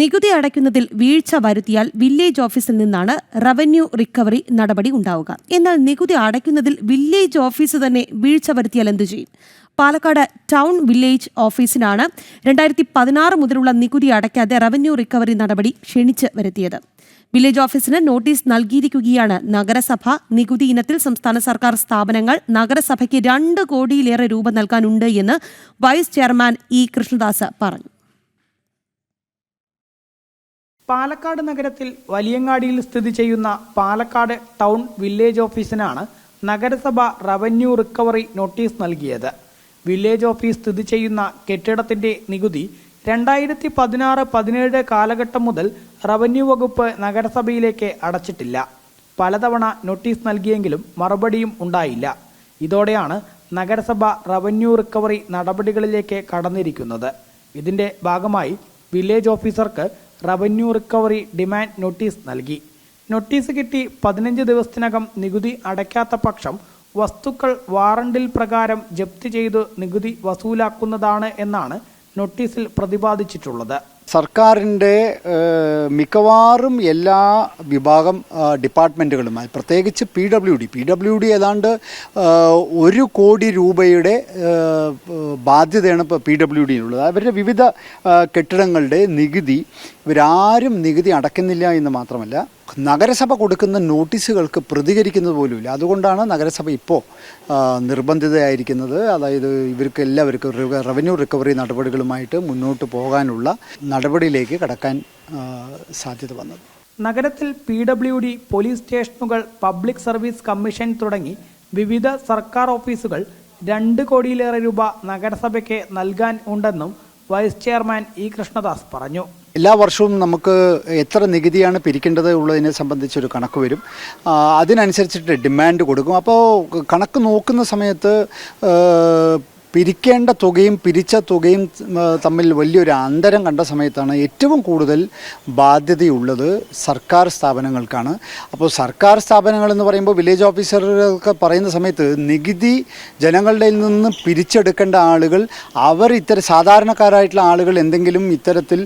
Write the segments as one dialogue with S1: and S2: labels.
S1: നികുതി അടയ്ക്കുന്നതിൽ വീഴ്ച വരുത്തിയാൽ വില്ലേജ് ഓഫീസിൽ നിന്നാണ് റവന്യൂ റിക്കവറി നടപടി ഉണ്ടാവുക. എന്നാൽ നികുതി അടയ്ക്കുന്നതിൽ വില്ലേജ് ഓഫീസ് തന്നെ വീഴ്ച വരുത്തിയാൽ എന്തു ചെയ്യും? പാലക്കാട് ടൗൺ വില്ലേജ് ഓഫീസിനാണ് രണ്ടായിരത്തി പതിനാറ് മുതലുള്ള നികുതി അടയ്ക്കാതെ റവന്യൂ റിക്കവറി നടപടി ക്ഷണിച്ച് വരുത്തിയത്. വില്ലേജ് ഓഫീസിന് നോട്ടീസ് നൽകിയിരിക്കുകയാണ് നഗരസഭ. നികുതി ഇനത്തിൽ സംസ്ഥാന സർക്കാർ സ്ഥാപനങ്ങൾ നഗരസഭയ്ക്ക് രണ്ട് കോടിയിലേറെ രൂപ നൽകാനുണ്ട് എന്ന് വൈസ് ചെയർമാൻ ഇ കൃഷ്ണദാസ് പറഞ്ഞു.
S2: പാലക്കാട് നഗരത്തിൽ വലിയങ്ങാടിയിൽ സ്ഥിതി ചെയ്യുന്ന പാലക്കാട് ടൗൺ വില്ലേജ് ഓഫീസിനാണ് നഗരസഭ റവന്യൂ റിക്കവറി നോട്ടീസ് നൽകിയത്. വില്ലേജ് ഓഫീസ് സ്ഥിതി ചെയ്യുന്ന കെട്ടിടത്തിന്റെ നികുതി രണ്ടായിരത്തി പതിനാറ് പതിനേഴ് കാലഘട്ടം മുതൽ റവന്യൂ വകുപ്പ് നഗരസഭയിലേക്ക് അടച്ചിട്ടില്ല. പലതവണ നോട്ടീസ് നൽകിയെങ്കിലും മറുപടിയും ഉണ്ടായില്ല. ഇതോടെയാണ് നഗരസഭ റവന്യൂ റിക്കവറി നടപടികളിലേക്ക് കടന്നിരിക്കുന്നത്. ഇതിന്റെ ഭാഗമായി വില്ലേജ് ഓഫീസർക്ക് റവന്യൂ റിക്കവറി ഡിമാൻഡ് നോട്ടീസ് നൽകി. നോട്ടീസ് കിട്ടി പതിനഞ്ച് ദിവസത്തിനകം നികുതി അടയ്ക്കാത്ത പക്ഷം വസ്തുക്കൾ വാറണ്ടിൽ പ്രകാരം ജപ്തി ചെയ്ത് നികുതി വസൂലാക്കുന്നതാണ് എന്നാണ് നോട്ടീസിൽ പ്രതിപാദിച്ചിട്ടുള്ളത്.
S3: സർക്കാരിന്റെ മിക്കവാറും എല്ലാ വിഭാഗം ഡിപ്പാർട്ട്മെന്റുകളുമായി പ്രത്യേകിച്ച് P W D P W D ഏതാണ്ട് ഒരു കോടി രൂപയുടെ ബാധ്യതയാണ് ഇപ്പോൾ പി ഡബ്ല്യു ഡിയിലുള്ളത്. അവരുടെ വിവിധ കെട്ടിടങ്ങളുടെ നികുതി ഇവരാരും നികുതി അടയ്ക്കുന്നില്ല എന്ന് മാത്രമല്ല നഗരസഭ കൊടുക്കുന്ന നോട്ടീസുകൾക്ക് പ്രതികരിക്കുന്നത് പോലുമില്ല. അതുകൊണ്ടാണ് നഗരസഭ ഇപ്പോൾ നിർബന്ധിതയായിരിക്കുന്നത്. അതായത് ഇവർക്ക് എല്ലാവർക്കും റവന്യൂ റിക്കവറി നടപടികളുമായിട്ട് മുന്നോട്ട് പോകാനുള്ള നടപടിയിലേക്ക് കടക്കാൻ സാധ്യത വന്നത്.
S2: നഗരത്തിൽ പി ഡബ്ല്യു ഡി പോലീസ് സ്റ്റേഷനുകൾ പബ്ലിക് സർവീസ് കമ്മീഷൻ തുടങ്ങി വിവിധ സർക്കാർ ഓഫീസുകൾ രണ്ട് കോടിയിലേറെ രൂപ നഗരസഭയ്ക്ക് നൽകാൻ ഉണ്ടെന്നും വൈസ് ചെയർമാൻ ഇ കൃഷ്ണദാസ് പറഞ്ഞു.
S3: എല്ലാ വർഷവും നമുക്ക് എത്ര നികുതിയാണ് പിരിക്കേണ്ടത് ഉള്ളതിനെ സംബന്ധിച്ചൊരു കണക്ക് വരും. അതിനനുസരിച്ചിട്ട് ഡിമാൻഡ് കൊടുക്കും. അപ്പോൾ കണക്ക് നോക്കുന്ന സമയത്ത് പിരിക്കേണ്ട തുകയും പിരിച്ച തുകയും തമ്മിൽ വലിയൊരു അന്തരം കണ്ട സമയത്താണ് ഏറ്റവും കൂടുതൽ ബാധ്യതയുള്ളത് സർക്കാർ സ്ഥാപനങ്ങൾക്കാണ്. അപ്പോൾ സർക്കാർ സ്ഥാപനങ്ങൾ എന്ന് പറയുമ്പോൾ വില്ലേജ് ഓഫീസറൊക്കെ പറയുന്ന സമയത്ത് നികുതി ജനങ്ങളുടെ നിന്ന് പിരിച്ചെടുക്കേണ്ട ആളുകൾ അവർ ഇത്തരം സാധാരണക്കാരായിട്ടുള്ള ആളുകൾ എന്തെങ്കിലും ഇത്തരത്തിൽ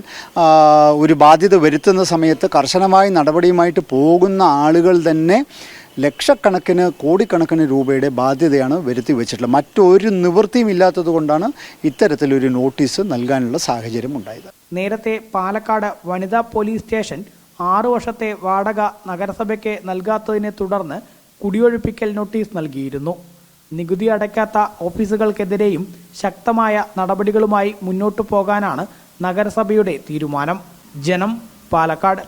S3: ഒരു ബാധ്യത വരുത്തുന്ന സമയത്ത് കർശനമായ നടപടിയുമായിട്ട് പോകുന്ന ആളുകൾ തന്നെ ലക്ഷക്കണക്കിന് കോടിക്കണക്കിന് രൂപയുടെ ബാധ്യതയാണ് വരുത്തി വെച്ചിട്ടുള്ളത്. മറ്റൊരു നിവൃത്തിയും ഇല്ലാത്തത് കൊണ്ടാണ് ഇത്തരത്തിലൊരു നോട്ടീസ് നൽകാനുള്ള സാഹചര്യം ഉണ്ടായത്.
S2: നേരത്തെ പാലക്കാട് വനിതാ പോലീസ് സ്റ്റേഷൻ ആറു വർഷത്തെ വാടക നഗരസഭയ്ക്ക് നൽകാത്തതിനെ തുടർന്ന് കുടിയൊഴിപ്പിക്കൽ നോട്ടീസ് നൽകിയിരുന്നു. നികുതി അടയ്ക്കാത്ത ഓഫീസുകൾക്കെതിരെയും ശക്തമായ നടപടികളുമായി മുന്നോട്ടു പോകാനാണ് നഗരസഭയുടെ തീരുമാനം. ജനം പാലക്കാട്